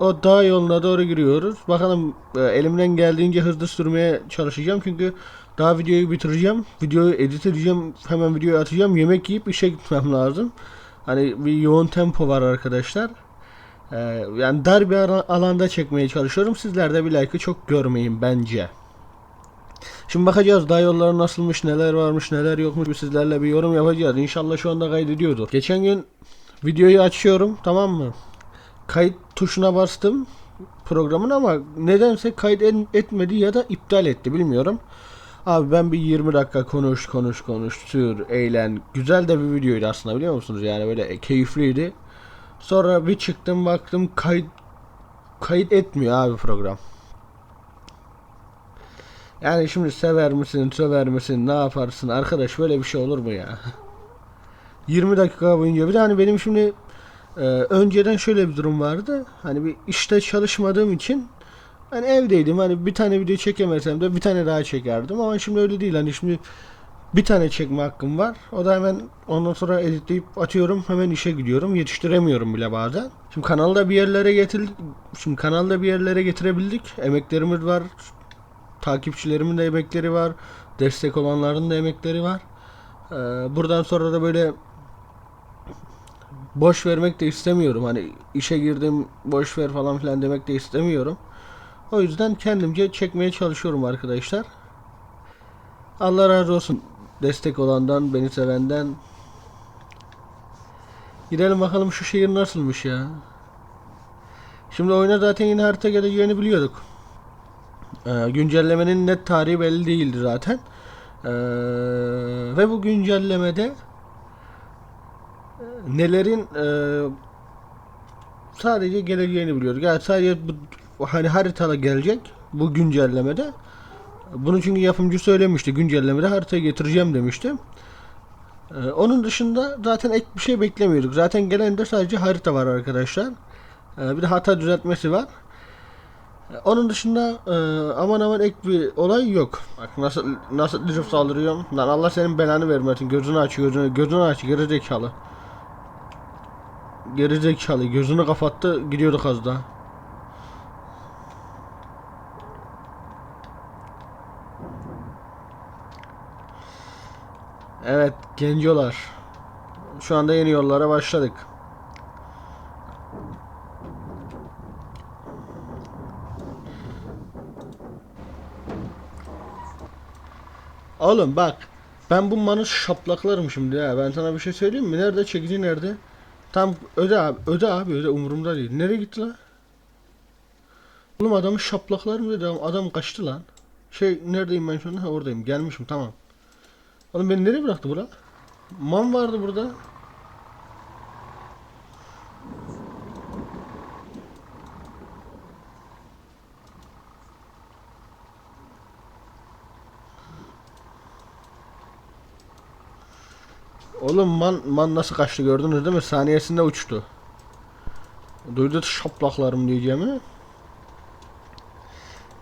o dağ yoluna doğru giriyoruz. Bakalım e, elimden geldiğince hızlı sürmeye çalışacağım çünkü daha videoyu bitireceğim. Videoyu edit edeceğim. Hemen videoyu atacağım. Yemek yiyip işe gitmem lazım. Hani bir yoğun tempo var arkadaşlar. Ee, yani dar bir alanda çekmeye çalışıyorum. Sizler de bir like'ı çok görmeyin bence. Şimdi bakacağız daha yolları nasılmış, neler varmış, neler yokmuş. Sizlerle bir yorum yapacağız. İnşallah şu anda kaydediyordu. Geçen gün videoyu açıyorum tamam mı? Kayıt tuşuna bastım programın ama nedense kayıt etmedi ya da iptal etti bilmiyorum. Abi ben bir 20 dakika konuş konuş konuş sür eğlen güzel de bir videoydu aslında biliyor musunuz yani böyle keyifliydi. Sonra bir çıktım baktım kayıt kayıt etmiyor abi program. Yani şimdi sever misin, söver misin, ne yaparsın arkadaş böyle bir şey olur mu ya? 20 dakika boyunca bir de hani benim şimdi e, önceden şöyle bir durum vardı. Hani bir işte çalışmadığım için hani evdeydim hani bir tane video çekemesem de bir tane daha çekerdim ama şimdi öyle değil hani şimdi bir tane çekme hakkım var. O da hemen ondan sonra editleyip atıyorum hemen işe gidiyorum. Yetiştiremiyorum bile bazen. Şimdi kanalda bir yerlere getir şimdi kanalda bir yerlere getirebildik. Emeklerimiz var. Takipçilerimin de emekleri var. Destek olanların da emekleri var. Ee, buradan sonra da böyle boş vermek de istemiyorum. Hani işe girdim boş ver falan filan demek de istemiyorum. O yüzden kendimce çekmeye çalışıyorum arkadaşlar. Allah razı olsun destek olandan, beni sevenden. Gidelim bakalım şu şehir nasılmış ya. Şimdi oyuna zaten yine harita geleceğini biliyorduk. Ee, güncellemenin net tarihi belli değildi zaten. Ee, ve bu güncellemede nelerin e, sadece geleceğini biliyorduk. Yani sadece bu hani haritada gelecek bu güncellemede. Bunu çünkü yapımcı söylemişti. Güncellemede haritayı getireceğim demişti. Ee, onun dışında zaten ek bir şey beklemiyorduk. Zaten gelen de sadece harita var arkadaşlar. Ee, bir de hata düzeltmesi var. Ee, Onun dışında e, aman aman ek bir olay yok. Bak nasıl nasıl drift saldırıyorum. Lan Allah senin belanı vermesin. Gözünü aç gözünü. Gözünü aç geri zekalı. Geri zekalı. Gözünü kapattı gidiyorduk az daha. Evet gencolar. Şu anda yeni yollara başladık. Oğlum bak. Ben bu manı şaplaklarım şimdi ya. Ben sana bir şey söyleyeyim mi? Nerede çekici nerede? Tam öde abi. Öde abi öde umurumda değil. Nereye gitti lan? Oğlum adamı şaplaklarım dedi. Adam kaçtı lan. Şey neredeyim ben şu anda? Ha oradayım. Gelmişim tamam. Oğlum beni nereye bıraktı bura? Man vardı burada. Oğlum man, man nasıl kaçtı gördünüz değil mi? Saniyesinde uçtu. Duydu şaplaklarım diyeceğimi.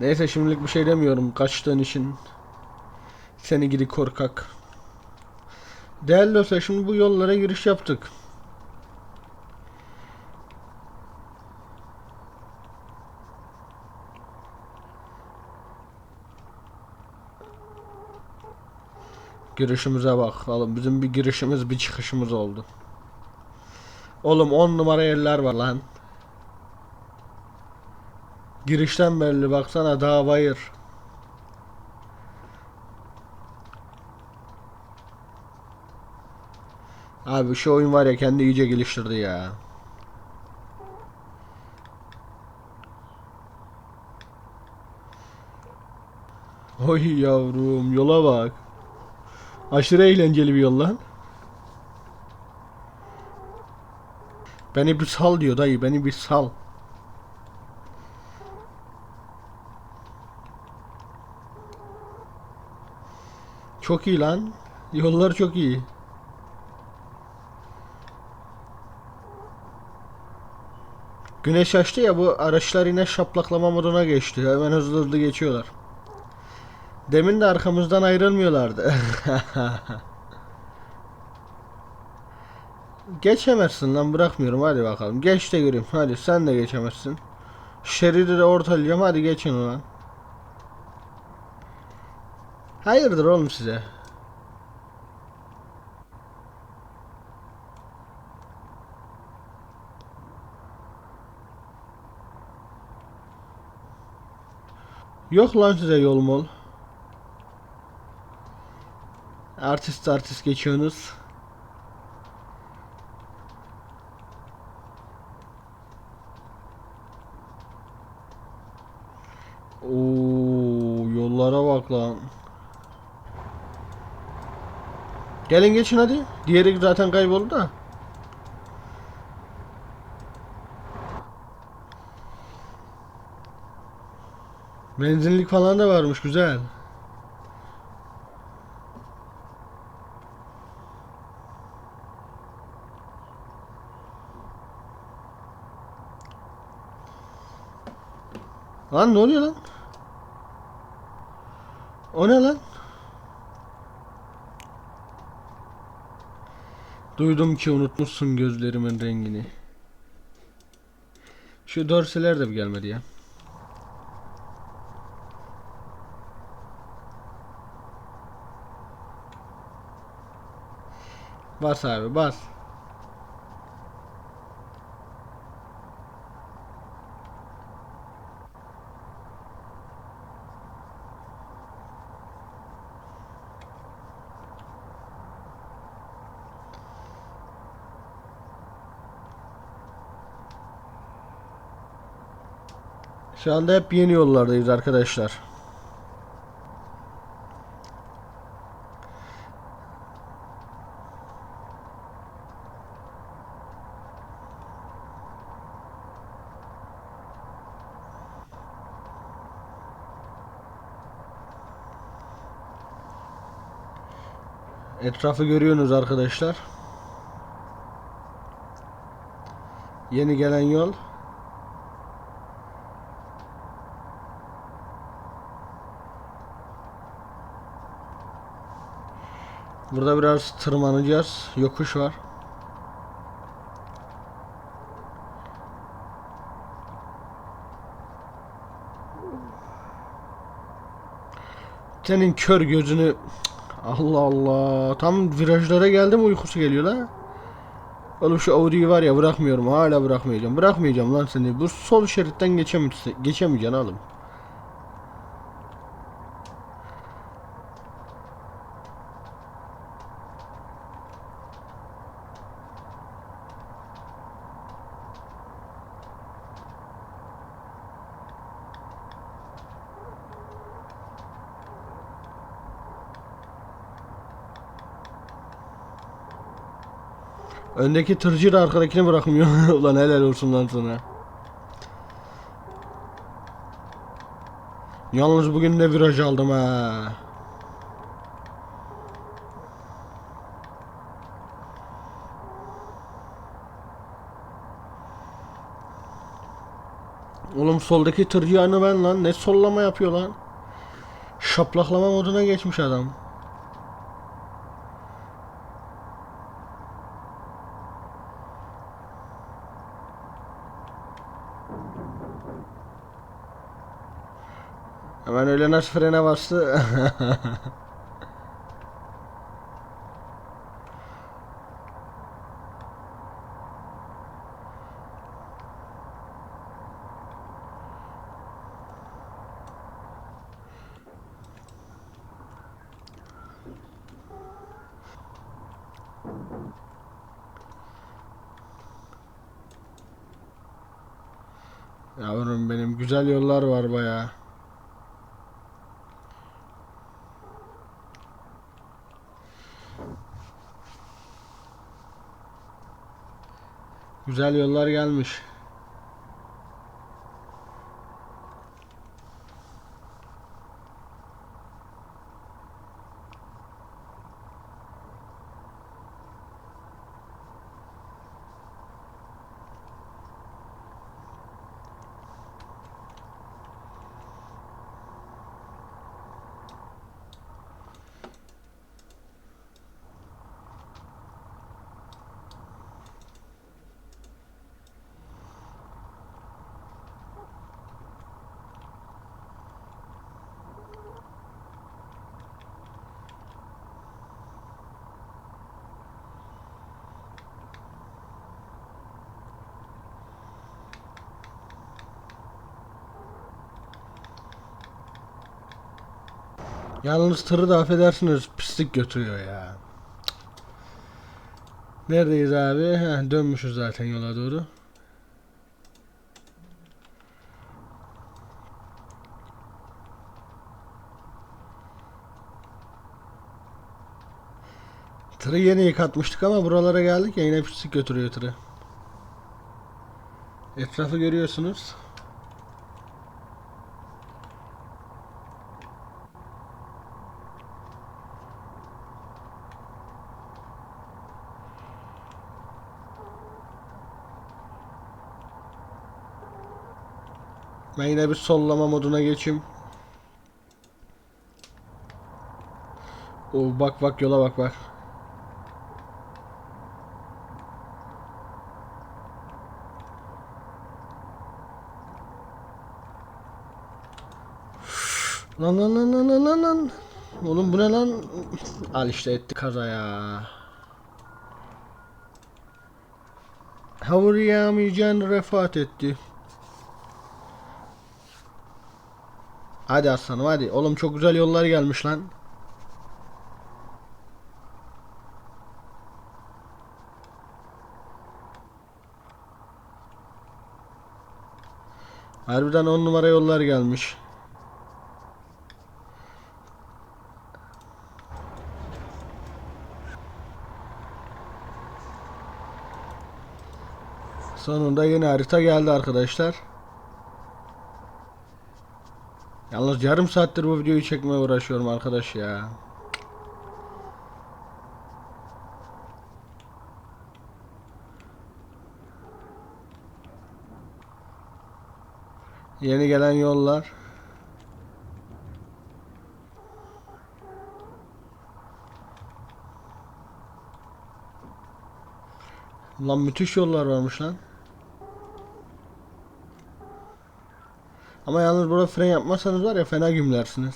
Neyse şimdilik bir şey demiyorum kaçtığın için. Seni gidi korkak. Değerli dostlar şimdi bu yollara giriş yaptık. Girişimize bak. Oğlum bizim bir girişimiz bir çıkışımız oldu. Oğlum 10 numara yerler var lan. Girişten belli baksana dağ bayır. Abi şu oyun var ya kendi iyice geliştirdi ya. Oy yavrum yola bak. Aşırı eğlenceli bir yol lan. Beni bir sal diyor dayı beni bir sal. Çok iyi lan. Yollar çok iyi. Güneş açtı ya bu araçlar yine şaplaklama moduna geçti. Hemen hızlı hızlı geçiyorlar. Demin de arkamızdan ayrılmıyorlardı. Geçemezsin lan bırakmıyorum hadi bakalım. Geç de göreyim hadi sen de geçemezsin. Şeridi de ortalayacağım. Hadi geçin ulan. Hayırdır oğlum size? Yok lan size yol mol. Artist artist geçiyorsunuz. Oo, yollara bak lan. Gelin geçin hadi. Diğeri zaten kayboldu da. Benzinlik falan da varmış güzel. Lan ne oluyor lan? O ne lan? Duydum ki unutmuşsun gözlerimin rengini. Şu dorseler de bir gelmedi ya. Bas abi bas. Şu anda hep yeni yollardayız arkadaşlar. Etrafı görüyorsunuz arkadaşlar. Yeni gelen yol. Burada biraz tırmanacağız. Yokuş var. Senin kör gözünü Allah Allah. Tam virajlara geldim uykusu geliyor la. Oğlum şu Audi'yi var ya bırakmıyorum. Hala bırakmayacağım. Bırakmayacağım lan seni. Bu sol şeritten geçem geçemeyeceksin oğlum. Öndeki tırcı da arkadakini bırakmıyor. Ulan helal olsun lan sana. Yalnız bugün de viraj aldım ha. Oğlum soldaki tırcı aynı ben lan. Ne sollama yapıyor lan. Şaplaklama moduna geçmiş adam. Hemen öyle nasıl frene bastı. Yavrum benim güzel yollar var bayağı. Güzel yollar gelmiş. Yalnız tırı da affedersiniz pislik götürüyor ya. Neredeyiz abi? Heh, dönmüşüz zaten yola doğru. Tırı yeni yıkatmıştık ama buralara geldik ya yine pislik götürüyor tırı. Etrafı görüyorsunuz. Ben yine bir sollama moduna geçeyim. Oo bak bak yola bak bak. Lan lan lan lan lan lan. Oğlum bu ne lan? Al işte etti kaza ya. Havuryamayacağın refat etti. Hadi aslanım hadi. Oğlum çok güzel yollar gelmiş lan. Harbiden on numara yollar gelmiş. Sonunda yeni harita geldi arkadaşlar. Yalnız yarım saattir bu videoyu çekmeye uğraşıyorum arkadaş ya. Yeni gelen yollar. Lan müthiş yollar varmış lan. Ama yalnız burada fren yapmazsanız var ya fena gümlersiniz.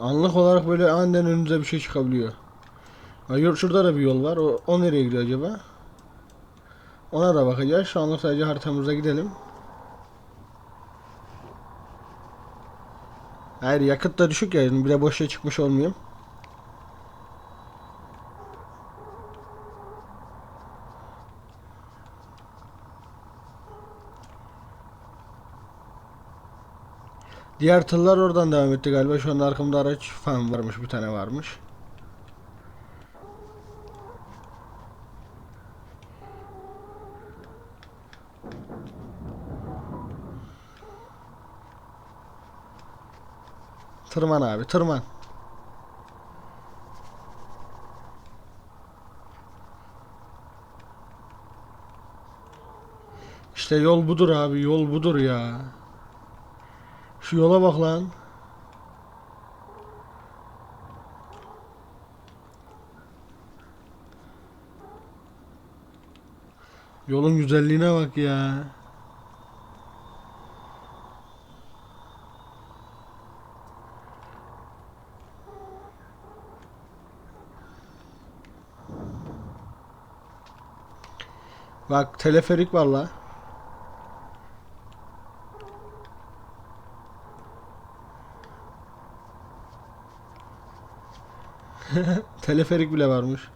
Anlık olarak böyle aniden önünüze bir şey çıkabiliyor. Hayır şurada da bir yol var. O, o nereye gidiyor acaba? Ona da bakacağız. Şu anlık sadece haritamıza gidelim. Hayır yakıt da düşük ya. Bir de boşa çıkmış olmayayım. Diğer tırlar oradan devam etti galiba. Şu anda arkamda araç falan varmış. Bir tane varmış. Tırman abi tırman. İşte yol budur abi yol budur ya. Şu yola bak lan. Yolun güzelliğine bak ya. Bak teleferik var la. teleferik bile varmış.